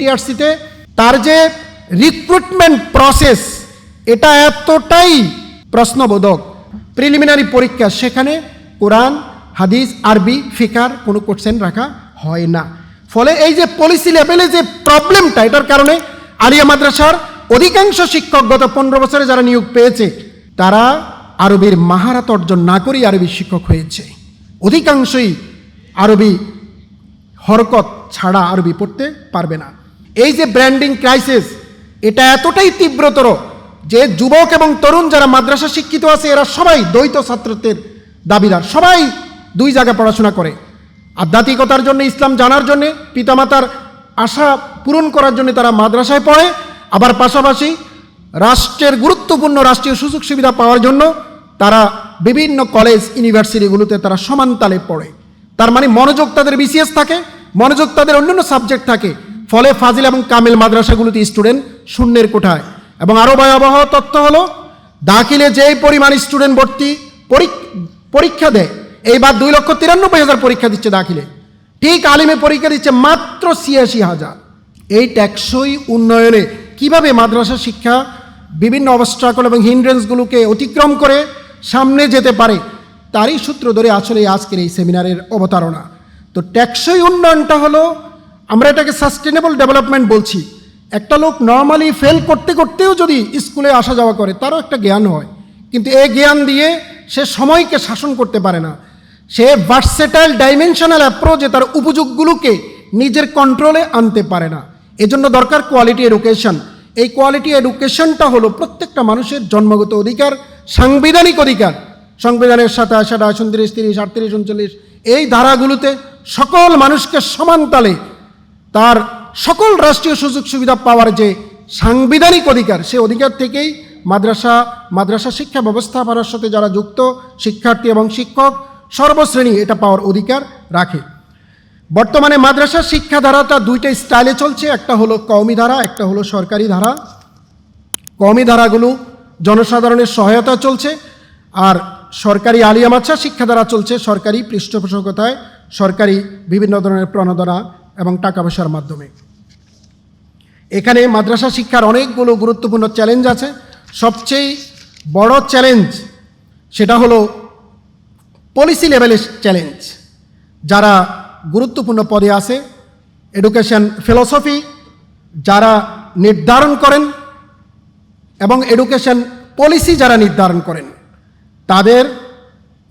টিআরসিতে, তার যে recruitment process এটা এতটাই প্রশ্নবোধক। প্রিলিমিনারি পরীক্ষা, সেখানে কোরআন, হাদিস, আরবি, ফিকার কোনো কোশ্চেন রাখা হয় না। ফলে এই যে পলিসি লেভেলে যে প্রবলেমটা এটার কারণে আলিয়া মাদ্রাসার অধিকাংশ শিক্ষক গত পনেরো বছরে যারা নিয়োগ পেয়েছে, তারা আরবির মাহারাত অর্জন না করেই আরবি শিক্ষক হয়েছে। অধিকাংশই আরবি হরকত ছাড়া আরবি পড়তে পারবে না। এই যে ব্র্যান্ডিং ক্রাইসিস এটা এতটাই তীব্রতর যে যুবক এবং তরুণ যারা মাদ্রাসা শিক্ষিত আছে, এরা সবাই দ্বৈত ছাত্রত্বের দাবিদার। সবাই দুই জায়গায় পড়াশোনা করে। আধ্যাত্মিকতার জন্য, ইসলাম জানার জন্য, পিতামাতার আশা পূরণ করার জন্য তারা মাদ্রাসায় পড়ে। আবার পাশাপাশি রাষ্ট্রের গুরুত্বপূর্ণ রাষ্ট্রীয় সুযোগ সুবিধা পাওয়ার জন্য তারা বিভিন্ন কলেজ ইউনিভার্সিটিগুলোতে তারা সমান তালে পড়ে। তার মানে মনোযোগ তাদের বিসিএস থাকে, মনোযোগ তাদের অন্যান্য সাবজেক্ট থাকে। ফলে ফাজিল এবং কামিল মাদ্রাসাগুলোতে স্টুডেন্ট শূন্যের কোঠায়। এবং আরও ভয়াবহ তথ্য হলো, দাখিলে যেই পরিমাণ স্টুডেন্ট ভর্তি পরীক- পরীক্ষা দেয়, এইবার দুই লক্ষ তিরানব্বই হাজার পরীক্ষা দিচ্ছে দাখিলে। ঠিক আলিমে পরীক্ষা দিচ্ছে মাত্র ছিয়াশি হাজার। এই ট্যাক্সই উন্নয়নে কীভাবে মাদ্রাসা শিক্ষা বিভিন্ন অবস্ট্রাকল এবং হিন্ড্রেন্সগুলোকে অতিক্রম করে সামনে যেতে পারে, তারই সূত্র ধরে আসলে আজকের এই সেমিনারের অবতারণা। তো ট্যাক্সই উন্নয়নটা হলো আমরা এটাকে সাস্টেনেবল ডেভেলপমেন্ট বলছি। একটা লোক নর্মালি ফেল করতে করতেও যদি স্কুলে আসা যাওয়া করে, তারও একটা জ্ঞান হয়। কিন্তু এই জ্ঞান দিয়ে সে সময়কে শাসন করতে পারে না। সে ভার্সেটাইল ডাইমেনশনাল অ্যাপ্রোচে তার উপযোগগুলোকে নিজের কন্ট্রোলে আনতে পারে না। এজন্য দরকার কোয়ালিটি এডুকেশন এই কোয়ালিটি এডুকেশনটা হলো প্রত্যেকটা মানুষের জন্মগত অধিকার, সাংবিধানিক অধিকার। সংবিধানের সাথে সাথে উনত্রিশ, তিরিশ, আটত্রিশ, উনচল্লিশ, এই ধারাগুলোতে সকল মানুষকে সমান তালে তার সকল রাষ্ট্রীয় সুযোগ সুবিধা পাওয়ার যে সাংবিধানিক অধিকার, সে অধিকার থেকেই মাদ্রাসা মাদ্রাসা শিক্ষা ব্যবস্থাপনার সাথে যারা যুক্ত, শিক্ষার্থী এবং শিক্ষক, সর্বশ্রেণী এটা পাওয়ার অধিকার রাখে। বর্তমানে মাদ্রাসা শিক্ষা ধারাটা দুইটা স্টাইলে চলছে, একটা হলো কওমি ধারা, একটা হলো সরকারি ধারা। কওমি ধারাগুলো জনসাধারণের সহায়তা চলছে, আর সরকারি আলিয়া মাছা শিক্ষা শিক্ষাধারা চলছে সরকারি পৃষ্ঠপোষকতায়, সরকারি বিভিন্ন ধরনের প্রণোদনা এবং টাকা পয়সার মাধ্যমে। এখানে মাদ্রাসা শিক্ষার অনেকগুলো গুরুত্বপূর্ণ চ্যালেঞ্জ আছে। সবচেয়ে বড় চ্যালেঞ্জ সেটা হলো পলিসি লেভেলের চ্যালেঞ্জ যারা গুরুত্বপূর্ণ পদে আছে এডুকেশন ফিলসফি যারা নির্ধারণ করেন এবং এডুকেশন পলিসি যারা নির্ধারণ করেন, তাদের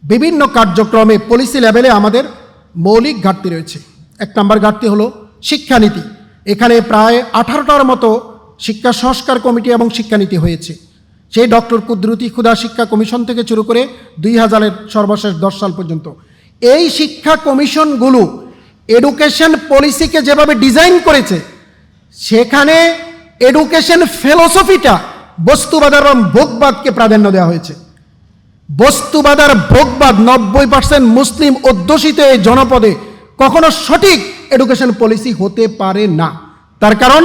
বিভিন্ন কার্যক্রমে পলিসি লেভেলে আমাদের মৌলিক ঘাটতি রয়েছে। এক নম্বর ঘাটতি হলো শিক্ষানীতি। এখানে প্রায় আঠারোটার মতো শিক্ষা সংস্কার কমিটি এবং শিক্ষানীতি হয়েছে। সেই ডক্টর কুদরতি ক্ষুদা শিক্ষা কমিশন থেকে শুরু করে দুই হাজারের সর্বশেষ দশ সাল পর্যন্ত। এই শিক্ষা কমিশনগুলো এডুকেশন পলিসিকে যেভাবে ডিজাইন করেছে, সেখানে এডুকেশন ফিলোসফিটা বস্তুবাদ এবং ভোগবাদকে প্রাধান্য দেওয়া হয়েছে। বস্তুবাদ আর ভোগবাদ নব্বই পার্সেন্ট মুসলিম অধ্যুষিত এই জনপদে কখনো সঠিক এডুকেশন পলিসি হতে পারে না। তার কারণ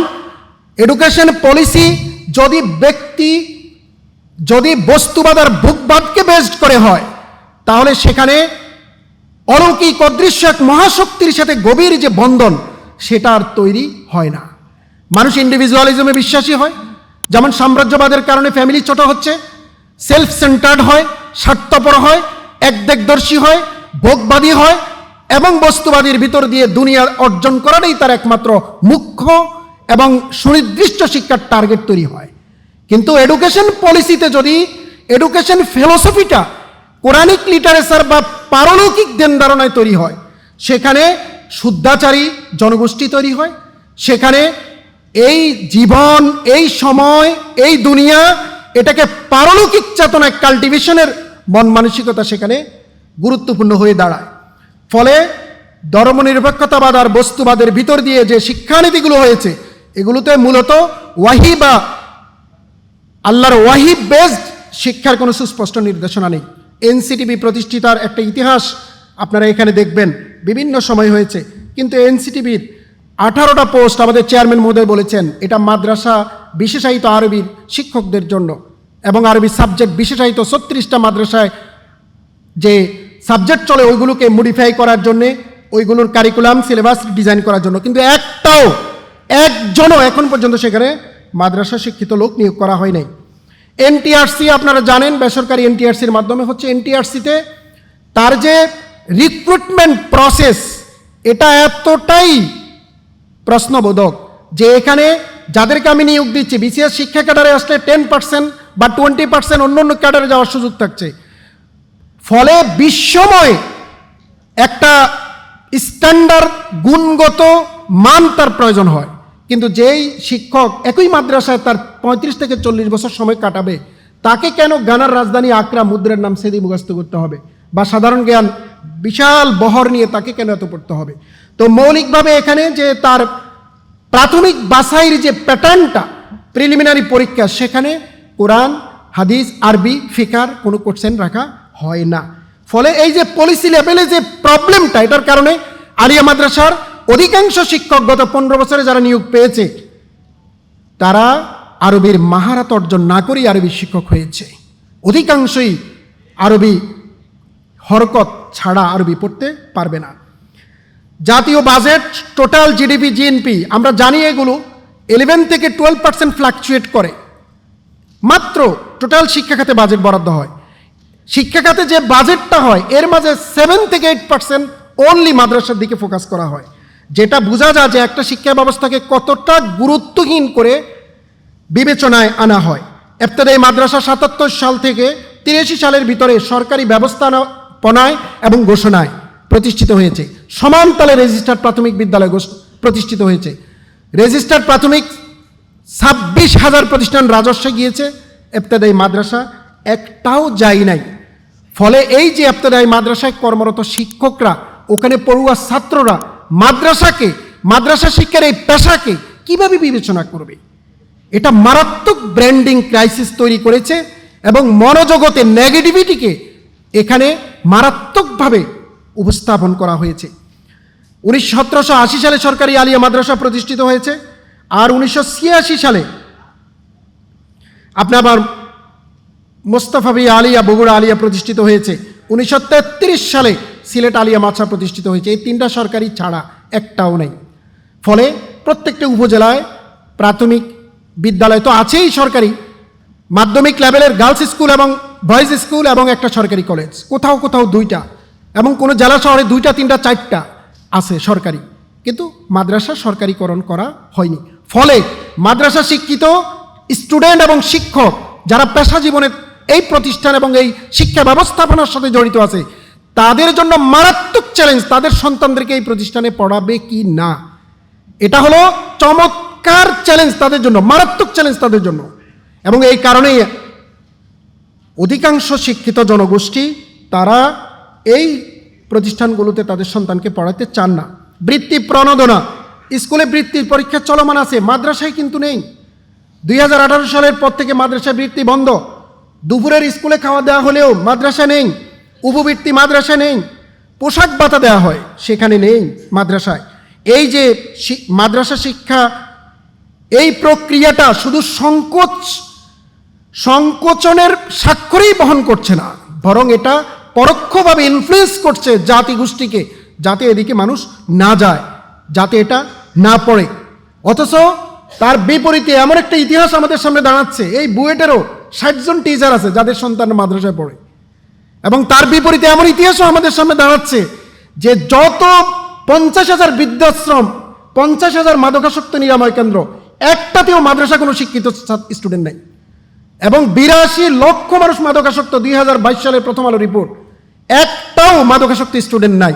এডুকেশন পলিসি যদি ব্যক্তি, যদি বস্তুবাদ আর ভোগবাদকে বেসড করে হয়, তাহলে সেখানে অলৌকিক অদৃশ্য এক মহাশক্তির সাথে গভীর যে বন্ধন, সেটা আর তৈরি হয় না। মানুষ ইন্ডিভিজুয়ালিজমে বিশ্বাসী হয়। যেমন সাম্রাজ্যবাদের কারণে ফ্যামিলি ছোট হচ্ছে সেলফ সেন্টার্ড হয়, স্বার্থপর হয়, একদেকদর্শী হয়, ভোগবাদী হয় এবং বস্তুবাদীর ভিতর দিয়ে দুনিয়া অর্জন করাটাই তার একমাত্র মুখ্য এবং সুনির্দিষ্ট শিক্ষার টার্গেট তৈরি হয়। কিন্তু এডুকেশন পলিসিতে যদি এডুকেশন ফিলোসফিটা কোরআনিক লিটারেচার বা পারলৌকিক দেন ধারণায় তৈরি হয়, সেখানে শুদ্ধাচারী জনগোষ্ঠী তৈরি হয়, সেখানে এই জীবন, এই সময়, এই দুনিয়া এটাকে পারলৌকিক চেতনায় কাল্টিভেশনের মন মানসিকতা সেখানে গুরুত্বপূর্ণ হয়ে দাঁড়ায়। ফলে ধর্মনিরপেক্ষতাবাদ আর বস্তুবাদের ভিতর দিয়ে যে শিক্ষানীতিগুলো হয়েছে, এগুলোতে মূলত ওয়াহি বা আল্লাহর ওয়াহিব বেসড শিক্ষার কোনো সুস্পষ্ট নির্দেশনা নেই। এনসিটিভি প্রতিষ্ঠিতার একটা ইতিহাস আপনারা এখানে দেখবেন, বিভিন্ন সময় হয়েছে। কিন্তু এনসিটিভির আঠারোটা পোস্ট আমাদের চেয়ারম্যান মহোদয় বলেছেন, এটা মাদ্রাসা বিশেষায়িত আরবির শিক্ষকদের জন্য এবং আরবি সাবজেক্ট বিশেষায়িত ছত্রিশটা মাদ্রাসায় যে সাবজেক্ট চলে ওইগুলোকে মডিফাই করার জন্যে, ওইগুলোর কারিকুলাম সিলেবাস ডিজাইন করার জন্য। কিন্তু একটাও, একজনও এখন পর্যন্ত সেখানে মাদ্রাসা শিক্ষিত লোক নিয়োগ করা হয় নাই। এনটিআরসি আপনারা জানেন, বেসরকারি এনটিআরসির মাধ্যমে হচ্ছে এনটিআরসিতে তার যে রিক্রুটমেন্ট প্রসেস এটা এতটাই প্রশ্নবোধক যে এখানে যাদেরকে আমি নিয়োগ দিচ্ছি বিসিএস শিক্ষা ক্যাডারে আসলে টেন পার্সেন্ট বা টোয়েন্টি পার্সেন্ট অন্য অন্য ক্যাডারে যাওয়ার সুযোগ থাকছে। ফলে বিশ্বময় একটা স্ট্যান্ডার্ড গুণগত মান তার প্রয়োজন হয়। কিন্তু যেই শিক্ষক একই মাদ্রাসায় তার পঁয়ত্রিশ থেকে চল্লিশ বছর সময় কাটাবে, তাকে কেন গানার রাজধানী আকরা মুদ্রার নাম সেদি মুখস্থ করতে হবে? বা সাধারণ জ্ঞান বিশাল বহর নিয়ে তাকে কেন এত পড়তে হবে? তো মৌলিকভাবে এখানে যে তার প্রাথমিক বাছাইয়ের যে প্যাটার্নটা, প্রিলিমিনারি পরীক্ষা, সেখানে কোরআন, হাদিস, আরবি, ফিকার কোনো কোশ্চেন রাখা হয় না। ফলে এই যে পলিসি লেভেলে যে প্রবলেমটা এটার কারণে আলিয়া মাদ্রাসার অধিকাংশ শিক্ষক গত পনেরো বছরে যারা নিয়োগ পেয়েছে, তারা আরবির মাহারাত অর্জন না করেই আরবি শিক্ষক হয়েছে। অধিকাংশই আরবি হরকত ছাড়া আরবি পড়তে পারবে না। জাতীয় বাজেট টোটাল জিডিপি জিএনপি আমরা জানি এগুলো ইলেভেন থেকে টুয়েলভ পার্সেন্ট ফ্লাকচুয়েট করে। মাত্র টোটাল শিক্ষা খাতে বাজেট বরাদ্দ হয়। শিক্ষা খাতে যে বাজেটটা হয়, এর মাঝে সেভেন থেকে এইট পার্সেন্ট অনলি মাদ্রাসার দিকে ফোকাস করা হয়। যেটা বোঝা যায় যে একটা শিক্ষা ব্যবস্থাকে কতটা গুরুত্বহীন করে বিবেচনায় আনা হয়। এফতেদাই মাদ্রাসা সাতাত্তর সাল থেকে তিরাশি সালের ভিতরে সরকারি ব্যবস্থাপনায় এবং ঘোষণায় প্রতিষ্ঠিত হয়েছে। সমান তালে রেজিস্টার্ড প্রাথমিক বিদ্যালয় প্রতিষ্ঠিত হয়েছে। রেজিস্টার্ড প্রাথমিক ছাব্বিশ হাজার প্রতিষ্ঠান রাজস্বে গিয়েছে। এফতেদাই মাদ্রাসা একটাও যায় নাই। ফলে এই যে এফতেদাই মাদ্রাসায় কর্মরত শিক্ষকরা, ওখানে পড়ুয়া ছাত্ররা মাদ্রাসাকে, মাদ্রাসা শিক্ষার এই পেশাকে কীভাবে বিবেচনা করবে? এটা মারাত্মক ব্র্যান্ডিং ক্রাইসিস তৈরি করেছে এবং মনোজগতে নেগেটিভিটিকে এখানে মারাত্মকভাবে উপস্থাপন করা হয়েছে। উনিশশো সতেরোশো আশি সালে সরকারি আলিয়া মাদ্রাসা প্রতিষ্ঠিত হয়েছে। আর উনিশশো ছিয়াশি সালে আপনার মোস্তফাবি আলিয়া, বগুড়া আলিয়া প্রতিষ্ঠিত হয়েছে। উনিশশো তেত্রিশ সালে সিলেট আলিয়া মাছা প্রতিষ্ঠিত হয়েছে। এই তিনটা সরকারি ছাড়া একটাও নেই। ফলে প্রত্যেকটা উপজেলায় প্রাথমিক বিদ্যালয় তো আছেই সরকারি। মাধ্যমিক লেভেলের গার্লস স্কুল এবং বয়েজ স্কুল এবং একটা সরকারি কলেজ। কোথাও কোথাও দুইটা এবং কোনো জেলা শহরে দুইটা, তিনটা, চারটা আছে সরকারি। কিন্তু মাদ্রাসা সরকারিকরণ করা হয়নি। ফলে মাদ্রাসা শিক্ষিত স্টুডেন্ট এবং শিক্ষক যারা পেশা জীবনের এই প্রতিষ্ঠান এবং এই শিক্ষা ব্যবস্থাপনার সাথে জড়িত আছে। তাদের জন্য মারাত্মক চ্যালেঞ্জ তাদের সন্তানদেরকে এই প্রতিষ্ঠানে পড়াবে কি না? এটা হলো চমৎকার চ্যালেঞ্জ তাদের জন্য, মারাত্মক চ্যালেঞ্জ তাদের জন্য। এবং এই কারণেই অধিকাংশ শিক্ষিত জনগোষ্ঠী, তারা এই প্রতিষ্ঠানগুলোতে তাদের সন্তানকে পড়াতে চান না। বৃত্তি প্রণোদনা, স্কুলে বৃত্তির পরীক্ষা চলমান আছে, মাদ্রাসায় কিন্তু নেই। দুই হাজার আঠারো সালের পর থেকে মাদ্রাসায় বৃত্তি বন্ধ। দুপুরের স্কুলে খাওয়া দেওয়া হলেও মাদ্রাসা নেই, উপবৃত্তি মাদ্রাসা নেই, পোশাক ভাতা দেওয়া হয়, সেখানে নেই মাদ্রাসায়। এই যে মাদ্রাসা শিক্ষা, এই প্রক্রিয়াটা শুধু সংকোচ, সংকোচনের স্বাক্ষরেই বহন করছে না, বরং এটা পরোক্ষভাবে ইনফ্লুয়েন্স করছে জাতি গোষ্ঠীকে যাতে এদিকে মানুষ না যায়, যাতে এটা না পড়ে। অথচ তার বিপরীতে এমন একটা ইতিহাস আমাদের সামনে দাঁড়াচ্ছে, এই বুয়েটেরও ষাটজন টিচার আছে যাদের সন্তান মাদ্রাসায় পড়ে। এবং তার বিপরীতে এমন ইতিহাসও আমাদের সামনে দাঁড়াচ্ছে যে যত পঞ্চাশ হাজার বৃদ্ধাশ্রম, পঞ্চাশ হাজার মাদকাসক্ত নিরাময় কেন্দ্র, একটাতেও মাদ্রাসা কোনো শিক্ষিত স্টুডেন্ট নেই। এবং বিরাশি লক্ষ মানুষ মাদকাসক্ত দুই হাজার বাইশ সালের প্রথম আলো রিপোর্ট একটাও মাদকাসক্ত স্টুডেন্ট নাই।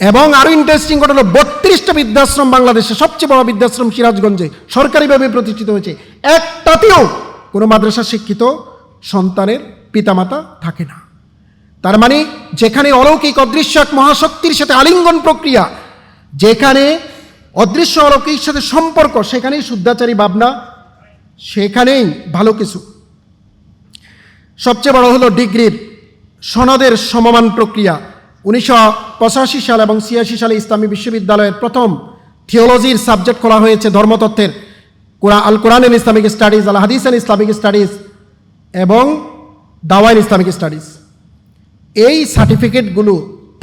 এবং আরও ইন্টারেস্টিং ঘটনা বত্রিশটা বৃদ্ধাশ্রম বাংলাদেশে সবচেয়ে বড় বৃদ্ধাশ্রম সিরাজগঞ্জে সরকারিভাবে প্রতিষ্ঠিত হয়েছে। একটাতেও কোনো মাদ্রাসা শিক্ষিত সন্তানের পিতামাতা থাকে না। তার মানে যেখানে অলৌকিক অদৃশ্য এক মহাশক্তির সাথে আলিঙ্গন প্রক্রিয়া, যেখানে অদৃশ্য অলৌকিক সাথে সম্পর্ক, সেখানেই শুদ্ধাচারী ভাবনা, সেখানেই ভালো কিছু। সবচেয়ে বড় হলো ডিগ্রির সনদের সমমান প্রক্রিয়া। উনিশশো পঁচাশি সাল এবং ছিয়াশি সালে ইসলামী বিশ্ববিদ্যালয়ের প্রথম থিওলজির সাবজেক্ট খোলা হয়েছে ধর্মতত্ত্বের। কোরআন আল কোরআন এন ইসলামিক স্টাডিজ, আল হাদিস এন ইসলামিক স্টাডিজ এবং দাওয়াইন ইসলামিক স্টাডিজ। এই সার্টিফিকেটগুলো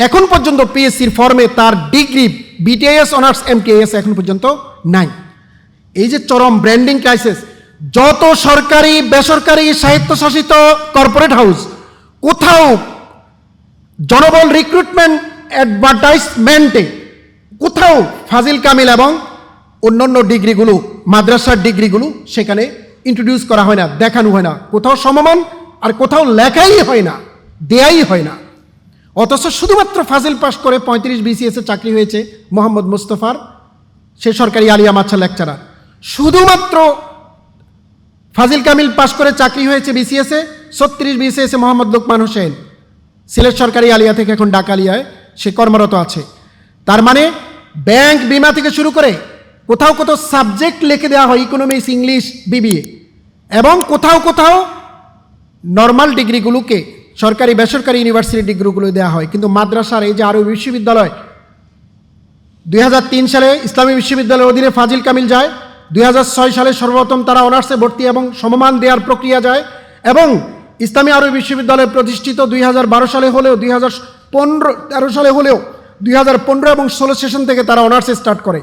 এখন পর্যন্ত পিএসসির ফর্মে তার ডিগ্রি বিটিএস অনার্স এমটিএস এখন পর্যন্ত নাই। এই যে চরম ব্র্যান্ডিং ক্রাইসিস যত সরকারি, বেসরকারি, স্বায়ত্তশাসিত কর্পোরেট হাউস কোথাও জনবল রিক্রুটমেন্ট অ্যাডভার্টাইজমেন্টে কোথাও ফাজিল কামিল এবং অন্যান্য ডিগ্রিগুলো, মাদ্রাসার ডিগ্রিগুলো সেখানে ইন্ট্রোডিউস করা হয় না, দেখানো হয় না। কোথাও সমমান আর কোথাও লেখাই হয় না, দেয়াই হয় না। অথচ শুধুমাত্র ফাজিল পাস করে পঁয়ত্রিশ বিসিএস চাকরি হয়েছে মোহাম্মদ মুস্তফার, সে সরকারি আলিয়া মাছা লেকচারার। শুধুমাত্র ফাজিল কামিল পাশ করে চাকরি হয়েছে বিসিএসে ছত্রিশ বিসিএসে মোহাম্মদ লোকমান হোসেন। সিলেট সরকারি আলিয়া থেকে এখন ডাকালিয়ায় সে কর্মরত আছে। তার মানে ব্যাংক বিমা থেকে শুরু করে কোথাও কোথাও সাবজেক্ট লিখে দেওয়া হয় ইকোনমিক্স ইংলিশ বিবিএ এবং কোথাও কোথাও নর্মাল ডিগ্রিগুলোকে সরকারি, বেসরকারি ইউনিভার্সিটি ডিগ্রিগুলো দেওয়া হয়। কিন্তু মাদ্রাসার এই যে আরও বিশ্ববিদ্যালয়, দুই হাজার তিন সালে ইসলামী বিশ্ববিদ্যালয়ের অধীনে ফাজিল কামিল যায়, দুই হাজার ছয় সালে সর্বপ্রথম তারা অনার্সে ভর্তি এবং সমমান দেওয়ার প্রক্রিয়া যায় এবং ইসলামী আরবি বিশ্ববিদ্যালয় প্রতিষ্ঠিত দুই হাজার বারো সালে হলেও, দুই হাজার সালে হলেও, দুই হাজার পনেরো এবং ষোলো সেশন থেকে তারা অনার্সে স্টার্ট করে।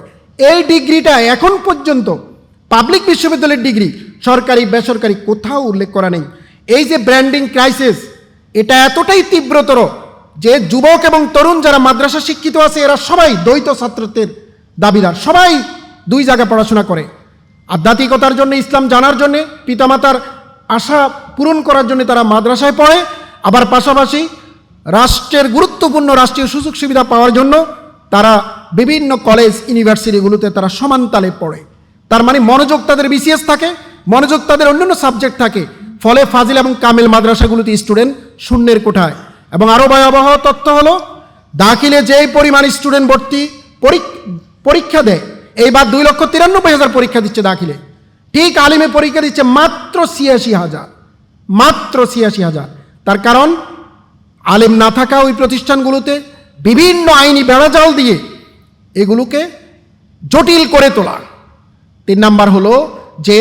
এই ডিগ্রিটা এখন পর্যন্ত পাবলিক বিশ্ববিদ্যালয়ের ডিগ্রি, সরকারি, বেসরকারি কোথাও উল্লেখ করা নেই। এই যে ব্র্যান্ডিং ক্রাইসিস, এটা এতটাই তীব্রতর যে যুবক এবং তরুণ যারা মাদ্রাসা শিক্ষিত আছে, এরা সবাই দ্বৈত ছাত্রত্বের দাবিদার। সবাই দুই জায়গায় পড়াশোনা করে। আধ্যাত্মিকতার জন্য, ইসলাম জানার জন্য, পিতামাতার আশা পূরণ করার জন্য তারা মাদ্রাসায় পড়ে। আবার পাশাপাশি রাষ্ট্রের গুরুত্বপূর্ণ রাষ্ট্রীয় সুযোগ সুবিধা পাওয়ার জন্য তারা বিভিন্ন কলেজ ইউনিভার্সিটিগুলোতে তারা সমান তালে পড়ে। তার মানে মনোযোগ তাদের বিসিএস থাকে, মনোযোগ তাদের অন্যান্য সাবজেক্ট থাকে। ফলে ফাজিল এবং কামিল মাদ্রাসাগুলোতে স্টুডেন্ট শূন্যের কোঠায়। এবং আরও ভয়াবহ তথ্য হলো, দাখিলে যেই পরিমাণ স্টুডেন্ট ভর্তি পরীক- পরীক্ষা দেয় এইবার দুই লক্ষ তিরানব্বই হাজার পরীক্ষা দিচ্ছে দাখিলে। ঠিক আলিমে পরীক্ষা দিচ্ছে মাত্র ছিয়াশি হাজার, মাত্র ছিয়াশি হাজার। তার কারণ, আলেম না থাকা ওই প্রতিষ্ঠানগুলোতে বিভিন্ন আইনি বেড়াজাল দিয়ে এগুলোকে জটিল করে তোলা। তিন নাম্বার হলো যে